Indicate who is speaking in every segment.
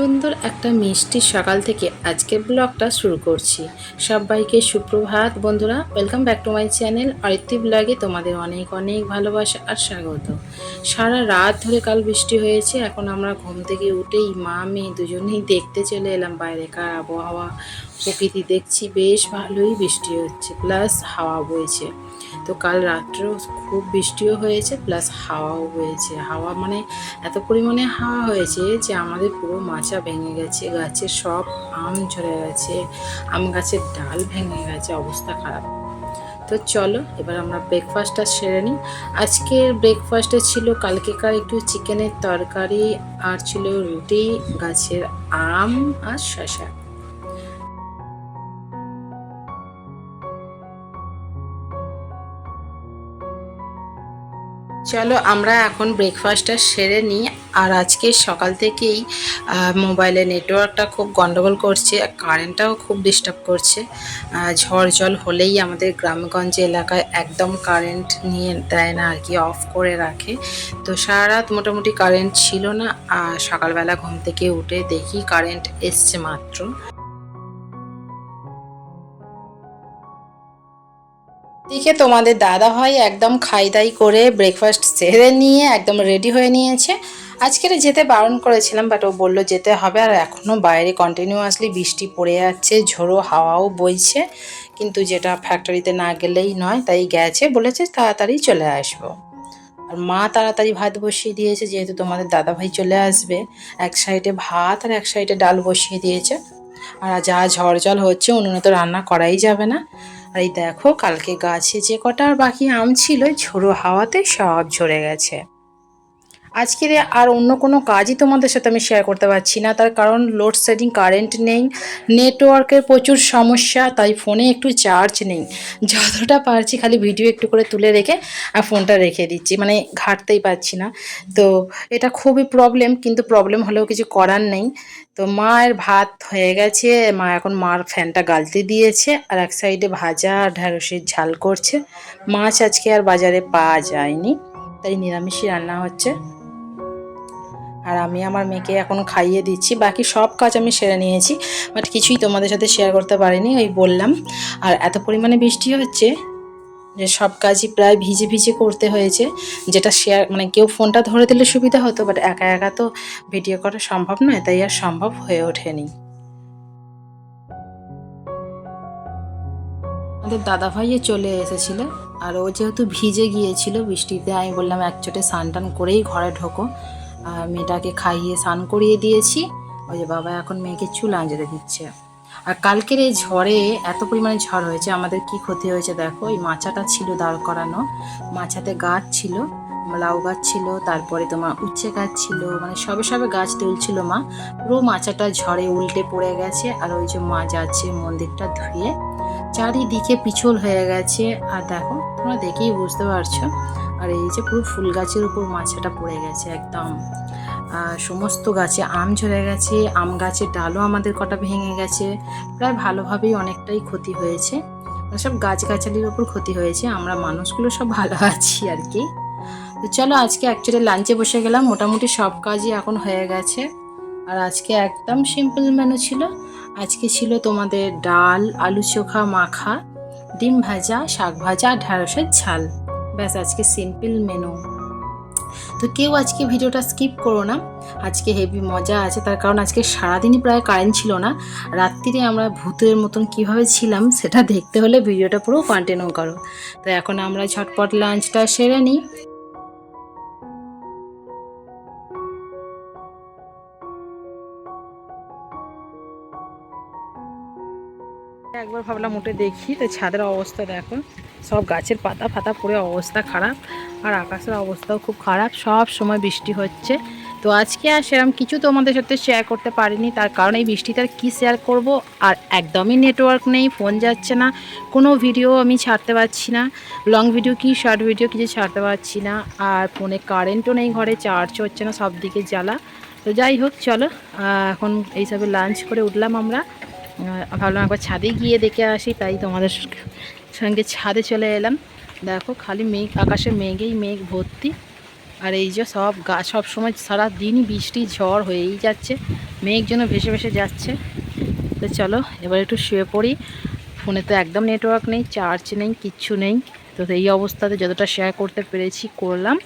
Speaker 1: সুন্দর একটা মিষ্টি সকাল থেকে আজকের ব্লগটা শুরু করছি। সবাইকে সুপ্রভাত। বন্ধুরা welcome back to my channel Aritri ব্লগে তোমাদের অনেক অনেক ভালোবাসা আর স্বাগত। সারা রাত ধরে কাল বৃষ্টি হয়েছে। এখন আমরা ঘুম থেকে উঠেই মা, মেয়ে দুজনেই দেখতে চলে এলাম বাইরেকার আবহাওয়া। প্রকৃতি দেখছি বেশ ভালোই বৃষ্টি হচ্ছে প্লাস হাওয়া বইছে। তো কাল রাত্রেও খুব বৃষ্টিও হয়েছে প্লাস হাওয়াও হয়েছে। হাওয়া মানে এত পরিমাণে হাওয়া হয়েছে যে আমাদের পুরো মাচা ভেঙে গেছে গাছের সব আম ঝরে গেছে, আম গাছের ডাল ভেঙে গেছে, অবস্থা খারাপ। তো চলো, এবার আমরা ব্রেকফাস্টটা সেরে নিই। আজকের ব্রেকফাস্টে ছিল কালকেকার একটু চিকেনের তরকারি, আর ছিল রুটি, গাছের আম আর শশা চলো, আমরা এখন ব্রেকফাস্টটা সেরে নিই। আর আজকে সকাল থেকেই মোবাইলে নেটওয়ার্কটা খুব গন্ডগোল করছে, আর কারেন্টটাও খুব ডিস্টার্ব করছে। ঝড় জল হলেই আমাদের গ্রামগঞ্জ এলাকায় একদম কারেন্ট নিয়ে দেয় না, আর কি অফ করে রাখে। তো সারা রাত মোটামুটি কারেন্ট ছিল না, আর সকালবেলা ঘুম থেকে উঠে দেখি কারেন্ট এসছে মাত্র। দিকে তোমাদের দাদা ভাই একদম খাই দাই করে ব্রেকফাস্ট সেরে নিয়ে একদম রেডি হয়ে নিয়েছে। আজকের যেতে বারণ করেছিলাম বাট ও বলল যেতে হবে আর এখনও বাইরে কন্টিনিউয়াসলি বৃষ্টি পড়ে যাচ্ছে, ঝোড়ো হাওয়াও বইছে। কিন্তু যেটা ফ্যাক্টরিতে না গেলেই নয়, তাই গেছে, বলেছে তাড়াতাড়ি চলে আসব। আর মা তাড়াতাড়ি ভাত বসিয়ে দিয়েছে, যেহেতু তোমাদের দাদা ভাই চলে আসবে। এক সাইডে ভাত আর এক সাইডে ডাল বসিয়ে দিয়েছে। আর যা ঝড় জল হচ্ছে, উনুনে তো রান্না করাই যাবে না। আর এই দেখো, কালকে গাছে যে কটা আর বাকি আম ছিল, ঝোড়ো হাওয়াতে সব ঝরে গেছে। আজকের আর অন্য কোনো কাজই তোমাদের সাথে আমি শেয়ার করতে পারছি না। তার কারণ লোডশেডিং কারেন্ট নেই নেটওয়ার্কের প্রচুর সমস্যা, তাই ফোনে একটু চার্জ নেই। যতটা পারছি খালি ভিডিও একটু করে তুলে রেখে আর ফোনটা রেখে দিচ্ছি মানে ঘাটতেই পারছি না। তো এটা খুবই প্রবলেম কিন্তু প্রবলেম হলেও কিছু করার নেই। তো মায়ের ভাত হয়ে গেছে, মা এখন মার ফ্যানটা গালতে দিয়েছে, আর এক সাইডে ভাজা আর ঢ্যাঁড়সের ঝাল করছে। মাছ আজকে আর বাজারে পাওয়া যায়নি, তাই নিরামিষই রান্না হচ্ছে। আর আমি আমার মেয়েকে এখন খাইয়ে দিচ্ছি। বাকি সব কাজ আমি সেরে নিয়েছি। বাট কিছুই তোমাদের সাথে শেয়ার করতে পারিনি, ওই বললাম। আর এত পরিমাণে বৃষ্টি হচ্ছে যে সব কাজই প্রায় ভিজে ভিজে করতে হয়েছে। যেটা শেয়ার মানে কেউ ফোনটা ধরে দিলে সুবিধা হতো বাট একা একা তো ভিডিও করা সম্ভব নয়, তাই আর সম্ভব হয়ে ওঠেনি। আমাদের দাদা ভাইয়ে চলে এসেছিল, আর ও যেহেতু ভিজে গিয়েছিল বৃষ্টিতে, আমি বললাম এক চোটে স্নান টান করেই ঘরে ঢোকো। আর মেয়েটাকে খাইয়ে স্নান করিয়ে দিয়েছি। ওই যে বাবা এখন মেয়েকে চুল আঁচড়ে দিচ্ছে। আর কালকের এই ঝড়ে এত পরিমাণে ঝড় হয়েছে, আমাদের কি ক্ষতি হয়েছে দেখো? এই মাচাটা ছিল দাঁড় করানো। মাচাতে গাছ ছিল, লাউ গাছ ছিল, তারপরে তোমার উচ্ছে গাছ ছিল মানে সবে সবে গাছ তুলছিল মা। পুরো মাচাটা ঝড়ে উল্টে পড়ে গেছে, আর ওই যে মা যাচ্ছে মন্দিরটা ধুয়ে, চারিদিকে পিছল হয়ে গেছে। আর দেখো, তোমরা দেখেই বুঝতে পারছ আর এই যে পুরো ফুল গাছের উপর মাছাটা পড়ে গেছে একদম। সমস্ত গাছে আম ঝরে গেছে, আম গাছের ডালও আমাদের কটা ভেঙে গেছে। প্রায় ভালোভাবেই অনেকটাই ক্ষতি হয়েছে। সব গাছগাছালির ওপর ক্ষতি হয়েছে, আমরা মানুষগুলো সব ভালো আছি আর কি। তো চলো আজকে অ্যাকচুয়ালি লাঞ্চে বসে গেলাম, মোটামুটি সব কাজই এখন হয়ে গেছে। আর আজকে একদম সিম্পল মেনু ছিল। আজকে ছিল তোমাদের ডাল, আলু চোখা, মাখা, ডিম ভাজা, শাক ভাজা, ঢ্যাঁড়সের ঝাল। ব্যাস, আজকে সিম্পল মেনু তো কেউ আজকে ভিডিওটা স্কিপ করো না। আজকে হেভি মজা আছে, তার কারণ আজকে সারাদিনই প্রায় কারেন্ট ছিল না। রাত্রিরে আমরা ভূতের মতন কীভাবে ছিলাম, সেটা দেখতে হলে ভিডিওটা পুরো কন্টিনিউ করো। তো এখন আমরা ঝটপট লাঞ্চটা সেরে নিই। একবার ভাবলাম উঠে দেখি, তো ছাদের অবস্থা দেখো। সব গাছের পাতা ফাতা পড়ে অবস্থা খারাপ আর আকাশের অবস্থাও খুব খারাপ, সব সময় বৃষ্টি হচ্ছে। তো আজকে আর সেরকম কিছু তোমাদের সাথে শেয়ার করতে পারিনি, তার কারণ এই বৃষ্টিতে আর কী শেয়ার করব? আর একদমই নেটওয়ার্ক নেই ফোন যাচ্ছে না, কোনো ভিডিও আমি ছাড়তে পারছি না। লং ভিডিও কি শর্ট ভিডিও কিছু ছাড়তে পারছি না, আর ফোনে কারেন্টও নেই ঘরে চার্জ হচ্ছে না সব দিকে জ্বালা। তো যাই হোক, চলো এখন এইসবে লাঞ্চ করে উঠলাম আমরা। ভাবলাম একবার ছাদে গিয়ে দেখে আসি, তাই তোমাদের সঙ্গে ছাদে চলে এলাম। দেখো, খালি মেঘ, আকাশে মেঘেই মেঘ ভর্তি। আর এই যে সব গাছ সব সময় সারা দিনই বৃষ্টি, ঝড় হয়েই যাচ্ছে। মেঘ যেন ভেসে ভেসে যাচ্ছে। তো চলো, এবার একটু শুয়ে পড়ি। ফোনে তো একদম নেটওয়ার্ক নেই চার্জ নেই, কিচ্ছু নেই। তো এই অবস্থাতে যতটা শেয়ার করতে পেরেছি করলাম।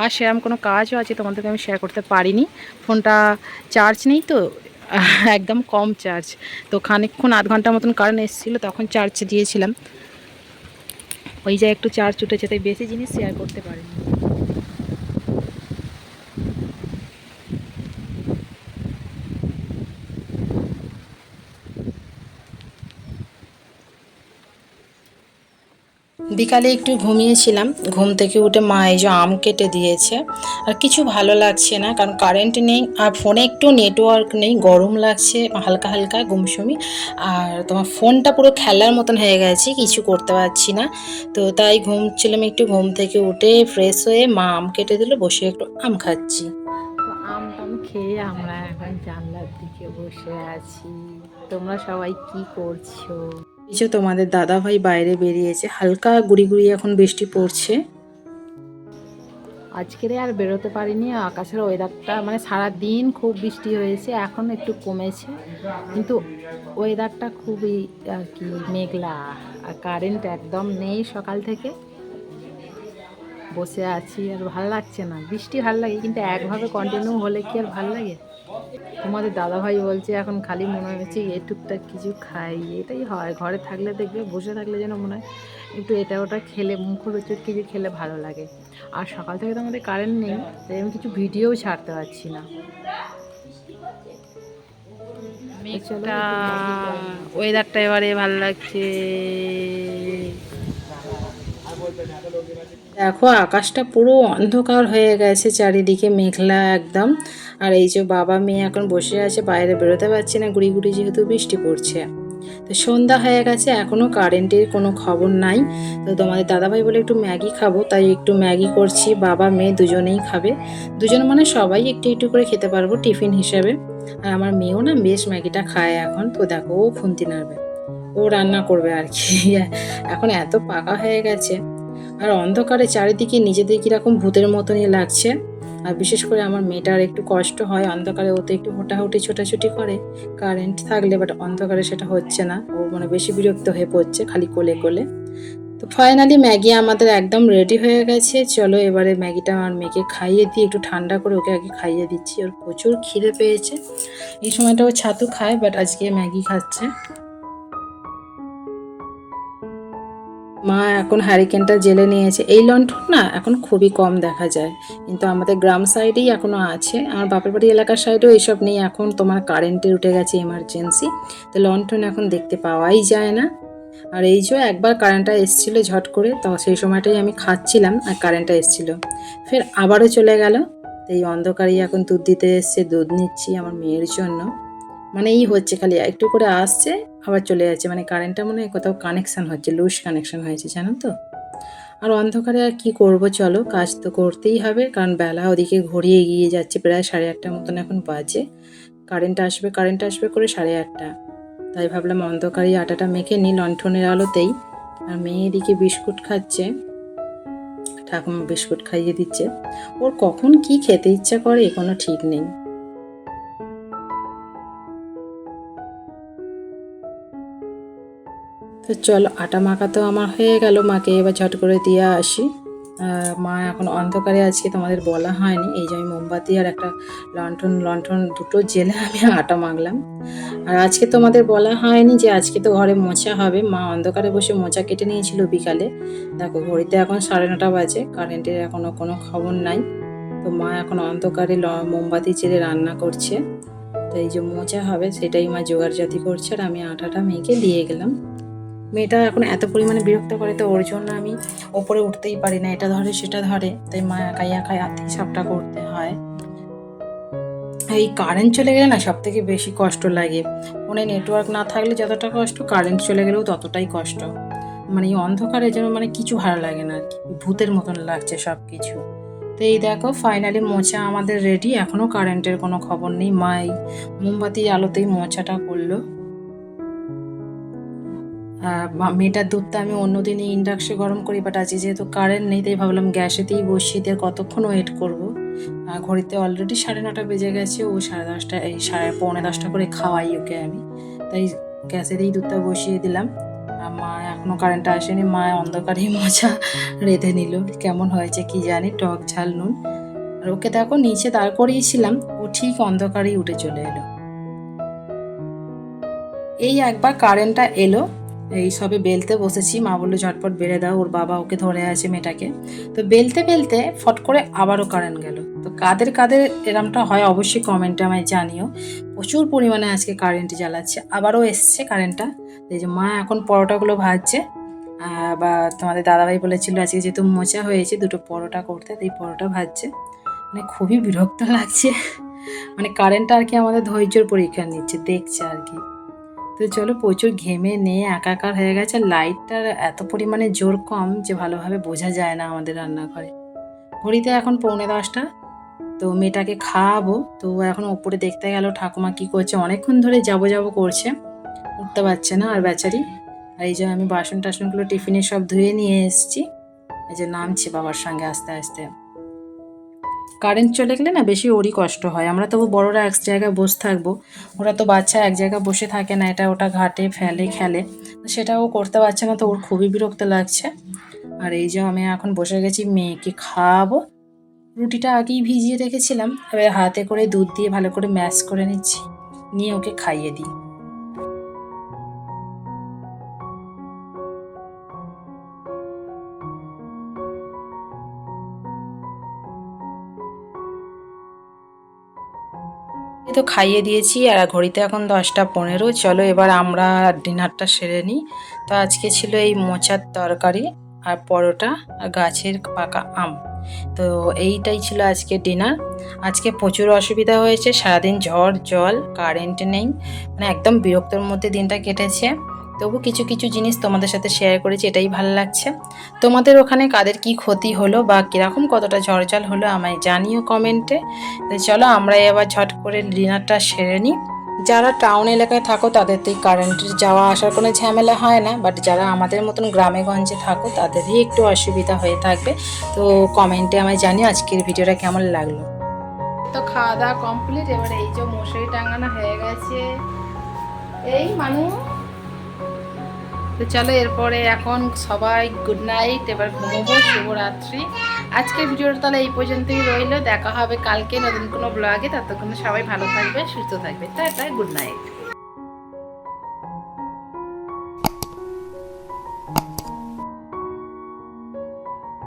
Speaker 1: আর সেরকম কোনো কাজও আছে তোমাদেরকে আমি শেয়ার করতে পারিনি। ফোনটা চার্জ নেই তো, একদম কম চার্জ তো খানিকক্ষণ, আধ ঘণ্টার মতন কারেন্ট এসেছিল, তখন চার্জ দিয়েছিলাম। ওই যে একটু চার্জ উঠেছে তাই বেশি জিনিস শেয়ার করতে পারিনি। বিকালে একটু ঘুমিয়েছিলাম। ঘুম থেকে উঠে মা এই যে আম কেটে দিয়েছে। আর কিছু ভালো লাগছে না, কারণ কারেন্ট নেই, আর ফোনে একটু নেটওয়ার্ক নেই, গরম লাগছে, হালকা হালকা গুমসুমি। আর তোমার ফোনটা পুরো খেলার মতন হয়ে গেছে, কিছু করতে পারছি না। তো তাই ঘুমছিলাম একটু, ঘুম থেকে উঠে ফ্রেশ হয়ে মা আম কেটে দিল, বসে একটু আম খাচ্ছি। আম টাম খেয়ে আমরা এখন জানলার দিকে বসে আছি। তোমরা সবাই কি করছ? যে তোমাদের দাদা ভাই বাইরে বেরিয়েছে। হালকা গুড়ি গুড়ি এখন বৃষ্টি পড়ছে। আজকের আর বেরোতে পারিনি। আকাশের ওয়েদারটা মানে সারা দিন খুব বৃষ্টি হয়েছে, এখন একটু কমেছে। কিন্তু ওয়েদারটা খুবই আর কি মেঘলা। আর কারেন্ট একদম নেই সকাল থেকে। বসে আছি আর ভালো লাগছে না। বৃষ্টি ভালো লাগে, কিন্তু একভাবে কন্টিনিউ হলে কি আর ভালো লাগে? তোমাদের দাদাভাই বলছে এখন খালি মনে হয়েছে এ টুকটাক কিছু খাই। এটাই হয় ঘরে থাকলে দেখবে বসে থাকলে যেন মনে হয় একটু এটা ওটা খেলে মুখরোচক কিছু খেলে ভালো লাগে। আর সকাল থেকে তো আমাদের কারেন্ট নেই তাই আমি কিছু ভিডিও ছাড়তে পারছি না। ওয়েদারটা এবারে ভালো লাগছে। দেখো আকাশটা পুরো অন্ধকার হয়ে গেছে চারিদিকে মেঘলা একদম। আর এই যে বাবা মেয়ে এখন বসে আছে, বাইরে বেরোতে পারছে না গুড়ি গুড়ি যেহেতু বৃষ্টি পড়ছে। তো সন্ধ্যা হয়ে গেছে এখনও কারেন্টের কোনো খবর নাই। তো তোমাদের দাদাভাই বলে একটু ম্যাগি খাব, তাই একটু ম্যাগি করছি, বাবা মেয়ে দুজনেই খাবে। দুজন মানে সবাই একটু একটু করে খেতে পারব টিফিন হিসাবে। আর আমার মেয়েও না বেশ ম্যাগিটা খায় এখন, তো দেখো, ও খুন্তি নাড়বে। ও রান্না করবে আর কি। এখন এত পাকা হয়ে গেছে। আর অন্ধকারে চারিদিকে নিজেদের কীরকম ভূতের মতনই লাগছে। আর বিশেষ করে আমার মেয়েটার একটু কষ্ট হয়, অন্ধকারে ও তো একটু হোটাহুটি ছোটাছুটি করে কারেন্ট থাকলে বাট অন্ধকারে সেটা হচ্ছে না। ও মানে বেশি বিরক্ত হয়ে পড়ছে খালি কোলে কোলে। তো ফাইনালি ম্যাগি আমাদের একদম রেডি হয়ে গেছে। চলো এবারে ম্যাগিটা আমার মেয়েকে খাইয়ে দিই, একটু ঠান্ডা করে ওকে আগে খাইয়ে দিচ্ছি। ওর প্রচুর খিদে পেয়েছে। এই সময়টা ও ছাতু খায় বাট আজকে ম্যাগি খাচ্ছে। মা এখন হ্যারিকেনটা জেলে নিয়েছে। এই লণ্ঠন না এখন খুবই কম দেখা যায়। কিন্তু আমাদের গ্রাম সাইডেই এখনও আছে। আমার বাপের বাড়ি এলাকার সাইডেও এইসব নেই। এখন তোমার কারেন্টে উঠে গেছে এমার্জেন্সি তো লণ্ঠন এখন দেখতে পাওয়াই যায় না। আর এই যে একবার কারেন্টটা এসছিল ঝট করে, তো সেই সময়টাই আমি খাচ্ছিলাম আর কারেন্টটা এসছিল। ফের আবারও চলে গেল। তো এই অন্ধকারেই এখন দুধ দিতে এসছে, দুধ নিচ্ছি আমার মেয়ের জন্য। মানে এই হচ্ছে খালি একটু করে আসছে আবার চলে যাচ্ছে। মানে কারেন্টটা মনে হয় কোথাও কানেকশান হচ্ছে লুজ কানেকশান হয়েছে, জানো তো? আর অন্ধকারে আর কী করব চলো? কাজ তো করতেই হবে, কারণ বেলা ওদিকে ঘড়িয়ে এগিয়ে যাচ্ছে প্রায় সাড়ে আটটার মতন এখন বাজে। কারেন্ট আসবে কারেন্ট আসবে করে সাড়ে আটটা। তাই ভাবলাম অন্ধকারে আটাটা মেখে নিই, লণ্ঠনের আলোতেই। আর মেয়ে এদিকে বিস্কুট খাচ্ছে। ঠাকুমা বিস্কুট খাইয়ে দিচ্ছে। ওর কখন কি খেতে ইচ্ছা করে, কোনো ঠিক নেই। তো চলো, আটা মাখা তো আমার হয়ে গেল মাকে, এবার ঝট করে দিয়ে আসি। মা এখন অন্ধকারে আজকে, তোমাদের বলা হয়নি। এই যে আমি মোমবাতি আর একটা লন্ঠন লন্ঠন দুটো জেলে আমি আটা মাখলাম। আর আজকে তোমাদের বলা হয়নি যে আজকে তো ঘরে মোচা হবে। মা অন্ধকারে বসে মোচা কেটে নিয়েছিল বিকালে। দেখো, ঘড়িতে এখন সাড়ে নটা বাজে, কারেন্টের এখনও কোনো খবর নাই। তো মা এখন অন্ধকারে ল- মোমবাতি জেলে রান্না করছে। তো এই যে মোচা হবে, সেটাই মা জোগাড় জাতি করছে। আর আমি আটাটা মেখে দিয়ে গেলাম। মেয়েটা এখন এত পরিমাণে বিরক্ত করে তো ওর জন্য আমি ওপরে উঠতেই পারি না। এটা ধরে, সেটা ধরে। তাই মা একাই একাই হাতে সবটা করতে হয়। এই কারেন্ট চলে গেলে না সব থেকে বেশি কষ্ট লাগে। ফোনে নেটওয়ার্ক না থাকলে যতটা কষ্ট কারেন্ট চলে গেলেও ততটাই কষ্ট। মানে এই অন্ধকারে যেন মানে কিছু ভালো লাগে না আর কি। ভূতের মতন লাগছে সব কিছু তো এই দেখো ফাইনালি মোচা আমাদের রেডি এখনও কারেন্টের কোনো খবর নেই। মা এই মোমবাতির আলোতেই মোচাটা করল আর মেয়েটার দুধটা আমি অন্যদিনই ইন্ডাকশে গরম করি বাট আজকে যেহেতু কারেন্ট নেই, তাই ভাবলাম গ্যাসেতেই বসিয়ে দিয়ে কতক্ষণ ওয়েট করব? ঘড়িতে অলরেডি সাড়ে নটা বেজে গেছে, ও সাড়ে দশটা, এই সাড়ে পৌনে দশটা করে খাওয়াই ওকে আমি। তাই গ্যাসেতেই দুধটা বসিয়ে দিলাম। মা এখনও কারেন্টটা আসেনি, মা অন্ধকারেই মোচা রেঁধে নিল। কেমন হয়েছে কি জানি, টক ঝাল নুন। আর ওকে দেখো, নিচে দাঁড় করিয়েছিলাম, ও ঠিক অন্ধকারেই উঠে চলে এলো। এই একবার কারেন্টটা এলো এই সবে বেলতে বসেছি। মা বলল, ঝটপট বেড়ে দাও, ওর বাবা ওকে ধরে আছে মেয়েটাকে। তো বেলতে বেলতে ফট করে আবারও কারেন্ট গেল। তো কাদের কাদের এরমটা হয় অবশ্যই কমেন্টে আমায় জানিও। প্রচুর পরিমাণে আজকে কারেন্ট জ্বালাচ্ছে। আবারও এসছে কারেন্টটা এই যে মা এখন পরোটাগুলো ভাজছে। বা তোমাদের দাদাভাই বলেছিল, আজকে যেহেতু মোচা হয়েছে, দুটো পরোটা করতে, তাই পরোটা ভাজছে। মানে খুবই বিরক্ত লাগছে। মানে কারেন্টটা আর কি আমাদের ধৈর্যর পরীক্ষা নিচ্ছে, দেখছে আর কি। তো চলো প্রচুর ঘেমে নিয়ে একাকার হয়ে গেছে। লাইটটার এত পরিমাণে জোর কম যে ভালোভাবে বোঝা যায় না আমাদের রান্নাঘরে। ঘড়িতে এখন পৌনে দশটা। তো মেয়েটাকে খাওয়াবো। তো এখন ওপরে দেখতে গেল, ঠাকুমা কি করছে? অনেকক্ষণ ধরে যাব যাব করছে। উঠতে পারছে না আর বেচারি। আর এই যে আমি বাসন টাসনগুলো টিফিনে সব ধুয়ে নিয়ে এসেছি। এই যে নামছি বাবার সঙ্গে আস্তে আস্তে। কারেন্ট চলে গেলে না বেশি ওরই কষ্ট হয়। আমরা তবু বড়রা এক জায়গায় বসে থাকব। ওরা তো বাচ্চা এক জায়গায় বসে থাকে না, এটা ওটা ঘাটে, ফেলে, খেলে। সেটা ও করতে পারছে না, তো ওর খুবই বিরক্ত লাগছে। আর এই যে আমি এখন বসে গেছি মেয়েকে খাওয়াবো। রুটিটা আগেই ভিজিয়ে রেখেছিলাম, এবার হাতে করে দুধ দিয়ে ভালো করে ম্যাশ করে নিচ্ছি। নিয়ে ওকে খাইয়ে দিই। তো খাইয়ে দিয়েছি আর ঘড়িতে এখন দশটা পনেরো। চলো এবার আমরা ডিনারটা সেরে নিই। তো আজকে ছিল এই মোচার তরকারি আর পরোটা আর গাছের পাকা আম। তো এইটাই ছিল আজকে ডিনার। আজকে প্রচুর অসুবিধা হয়েছে, সারাদিন ঝড়, জল, কারেন্ট নেই। মানে একদম বিরক্তর মধ্যে দিনটা কেটেছে। তবু কিছু কিছু জিনিস তোমাদের সাথে শেয়ার করেছি, এটাই ভালো লাগছে। তোমাদের ওখানে কাদের কি ক্ষতি হলো বা কীরকম কতটা ঝড় জল হলো আমায় জানিও কমেন্টে চলো আমরা এবার ঝট করে ডিনারটা সেরে নিই যারা টাউন এলাকায় থাকো, তাদের তো কারেন্টের যাওয়া আসার কোনো ঝামেলা হয় না। বাট যারা আমাদের মতন গ্রামে গঞ্জে থাকো, তাদেরই একটু অসুবিধা হয়ে থাকবে। তো কমেন্টে আমায় জানিও আজকের ভিডিওটা কেমন লাগল। তো খাওয়া দাওয়া কমপ্লিট এবার এই যে মশারি টাঙানো হয়ে গেছে। এই মানুষ। তো চলো এরপরে এখন সবাই গুড নাইট এবার ঘুমোবো, শুভরাত্রি। আজকের ভিডিওটা তাহলে এই পর্যন্তই রইল। দেখা হবে কালকে নতুন কোনো ব্লগে ততক্ষণ সবাই ভালো থাকবে, সুস্থ থাকবে। Tata good night